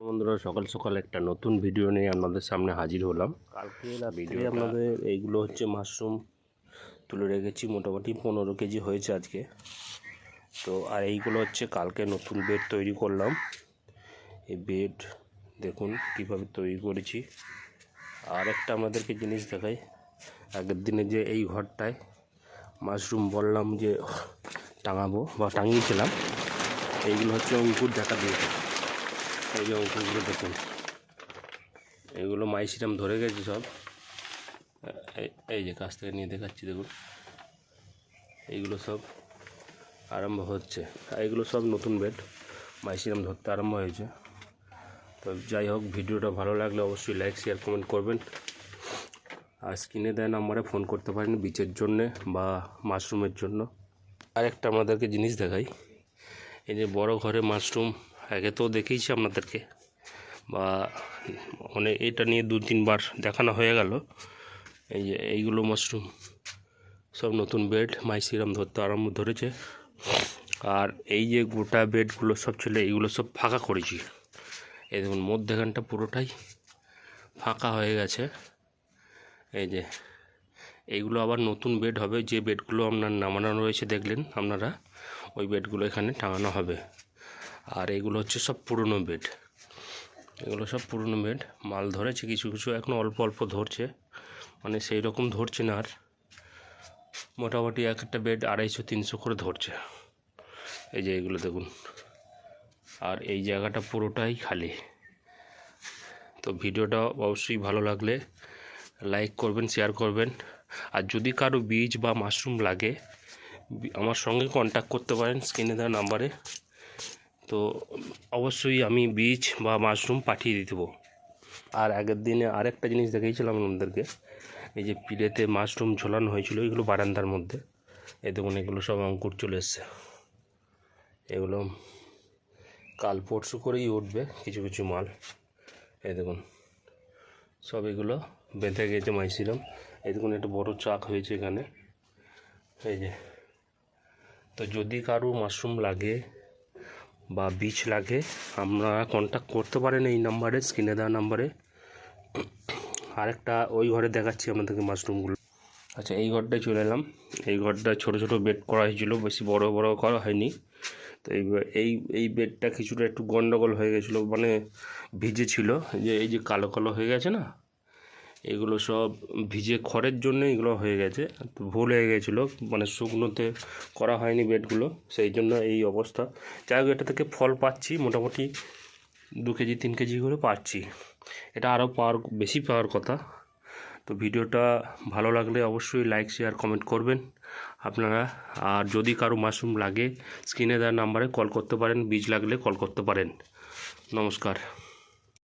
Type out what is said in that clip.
বন্ধুরা সকাল সকাল একটা নতুন ভিডিও নিয়ে আপনাদের সামনে হাজির হলাম। কালকে ভিডিও আপনাদের এইগুলো হচ্ছে মাশরুম তুলে রেখেছি মোটামুটি পনেরো কেজি হয়েছে আজকে। তো আর এইগুলো হচ্ছে কালকে নতুন বেড তৈরি করলাম। এই বেড দেখুন কীভাবে তৈরি করেছি। আর একটা আমাদেরকে জিনিস দেখাই আগের দিনে যে এই ঘরটায় মাশরুম বললাম যে টাঙাবো বা টাঙিয়েছিলাম এইগুলো হচ্ছে অঙ্কুর দেখা দিয়েছে। এই যে অঙ্কুরগুলো দেখুন, এগুলো মাইসিরাম ধরে গেছে সব। এই- যে কাছ থেকে নিয়ে দেখাচ্ছি, দেখুন। এইগুলো সব আরম্ভ হচ্ছে। এগুলো সব নতুন বেড, মাইসিরাম ধরতে আরম্ভ হয়েছে। তো যাই হোক, ভিডিওটা ভালো লাগলে অবশ্যই লাইক শেয়ার কমেন্ট করবেন। আর স্ক্রিনে দেয় নাম্বারে ফোন করতে পারেন বিচের জন্যে বা মাশরুমের জন্য। আরেকটা আমাদেরকে জিনিস দেখাই। এই যে বড় ঘরে মাশরুম আগে তো দেখেইছি আপনাদেরকে। বা অনেক এটা নিয়ে দু, তিনবার দেখানো হয়ে গেল। এই যে এইগুলো মাশরুম। সব নতুন বেড মাইসিরাম ধরতে আরম্ভ ধরেছে। আর এই যে গোটা বেডগুলো সব ছিল, এইগুলো সব ফাঁকা করেছি। এই দেখুন, মধ্যেখানটা পুরোটাই ফাঁকা হয়ে গেছে। এই যে, এইগুলো আবার নতুন বেড হবে। যে বেডগুলো আপনার নামানো রয়েছে দেখলেন আপনারা, ওই বেডগুলো এখানে টাঙানো হবে। আর এগুলো হচ্ছে সব পুরনো বেড। এগুলো সব পুরনো বেড। মাল ধরেছে, কিছু কিছু এখনও অল্প অল্প ধরছে। মানে সেই রকম ধরছে না আর। মোটামুটি এক একটা বেড আড়াইশো, তিনশো করে ধরছে। এই যে এগুলো দেখুন। আর এই জায়গাটা পুরোটাই খালি। তো ভিডিওটা অবশ্যই ভালো লাগলে লাইক করবেন, শেয়ার করবেন। আর যদি কারও বীজ বা মাশরুম লাগে আমার সঙ্গে কন্ট্যাক্ট করতে পারেন স্ক্রিনে দেওয়া নাম্বারে। তো অবশ্যই আমি বীজ বা মাশরুম পাঠিয়ে দিয়ে দেবো। আর আগের দিনে আরেকটা জিনিস দেখিয়েছিলাম আপনাদেরকে, এই যে পিলেতে মাশরুম ঝোলানো হয়েছিল, এগুলো বারান্দার মধ্যে। এই দেখুন, এগুলো সব অঙ্কুর চলে এসছে। এগুলো কাল পরশু করেই উঠবে কিছু কিছু মাল। এ দেখুন, সব এগুলো বেঁধে গেছে মাইছিলাম এই দেখুন, একটা বড় চাক হয়েছে এখানে। এই যে, তো যদি কারও মাশরুম লাগে বা বীজ লাগে আপনারা কন্ট্যাক্ট করতে পারেন এই নাম্বারে স্ক্রিনে দেওয়া নাম্বারে আরেকটা ওই ঘরে দেখাচ্ছি আপনাদেরকে মাশরুমগুলো আচ্ছা এই ঘরটায় চলে এলাম। এই ঘরটা ছোট ছোট বেড করা হয়েছিল, বেশি বড় বড় করা হয়নি। তো এই এই বেডটা কিছুটা একটু গন্ডগোল হয়ে গেছিল মানে ভিজে ছিল যে এই যে কালো কালো হয়ে গেছে না? এগুলো সব ভিজে খড়ের জন্য এগুলো হয়ে গেছে। ভুল হয়ে গেছিল মানে শুকনোতে করা হয়নি বেডগুলো, সেই জন্য এই অবস্থা। যাই হোক, এটা থেকে ফল পাচ্ছি, মোটামুটি দু কেজি, তিন কেজি করে পাচ্ছি। এটা আরও পাওয়ার, বেশি পাওয়ার কথা। তো ভিডিওটা ভালো লাগলে অবশ্যই লাইক শেয়ার কমেন্ট করবেন। আপনারা, আর যদি কারও মাশরুম লাগে, স্ক্রিনে দেওয়ার নাম্বারে কল করতে পারেন, বীজ লাগলে কল করতে পারেন। নমস্কার।